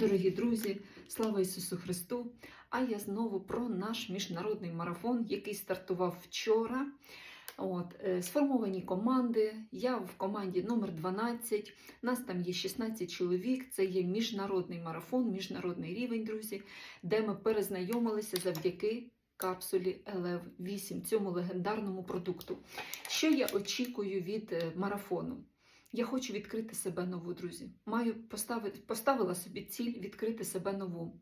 Дорогі друзі, слава Ісусу Христу! А я знову про наш міжнародний марафон, який стартував вчора. От, е, сформовані команди. Я в команді номер 12. Нас там є 16 чоловік. Це є міжнародний марафон, міжнародний рівень, друзі, де ми перезнайомилися завдяки капсулі LF 8 цьому легендарному продукту. Що я очікую від е, марафону? Я хочу відкрити себе нову, друзі. Маю поставити, поставила собі ціль відкрити себе нову,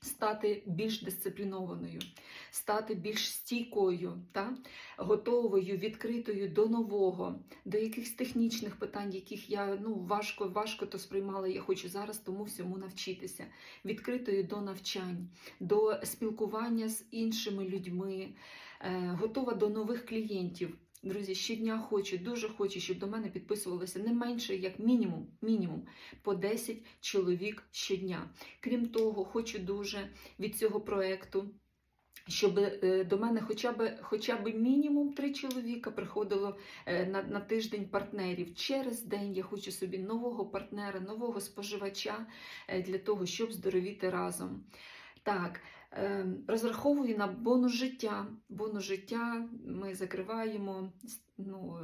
стати більш дисциплінованою, стати більш стійкою, та? готовою, відкритою до нового, до якихось технічних питань, яких я ну, важко, важко то сприймала. Я хочу зараз тому всьому навчитися, відкритою до навчань, до спілкування з іншими людьми, е, готова до нових клієнтів. Друзі, щодня хочу, дуже хочу, щоб до мене підписувалося не менше, як мінімум, мінімум по 10 чоловік щодня. Крім того, хочу дуже від цього проекту. Щоб е, до мене хоча б хоча б мінімум три чоловіка приходило е, на, на тиждень партнерів. Через день я хочу собі нового партнера, нового споживача е, для того, щоб здоровіти разом. Так, розраховую на бонус життя. Бонус життя ми закриваємо ну,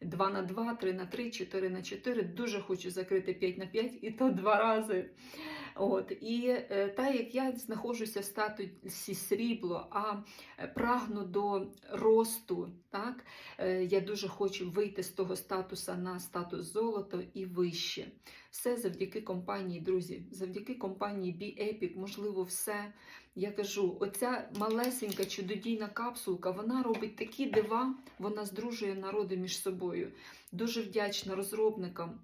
2 на 2, 3 на 3, 4 на 4. Дуже хочу закрити 5 на 5 і то два рази. От, І е, так як я знаходжуся в статусі срібло, а е, прагну до росту, так, е, я дуже хочу вийти з того статуса на статус золото і вище. Все завдяки компанії, друзі, завдяки компанії B-Epic, можливо, все. Я кажу, оця малесенька чудодійна капсулка, вона робить такі дива, вона здружує народи між собою. Дуже вдячна розробникам.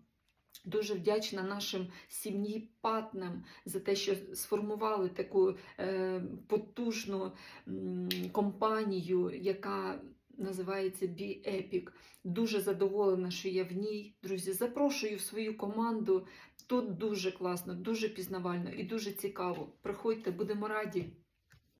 Дуже вдячна нашим сім'ї патнам за те, що сформували таку е, потужну компанію, яка називається Be Epic. Дуже задоволена, що я в ній. Друзі, запрошую в свою команду. Тут дуже класно, дуже пізнавально і дуже цікаво. Приходьте, будемо раді.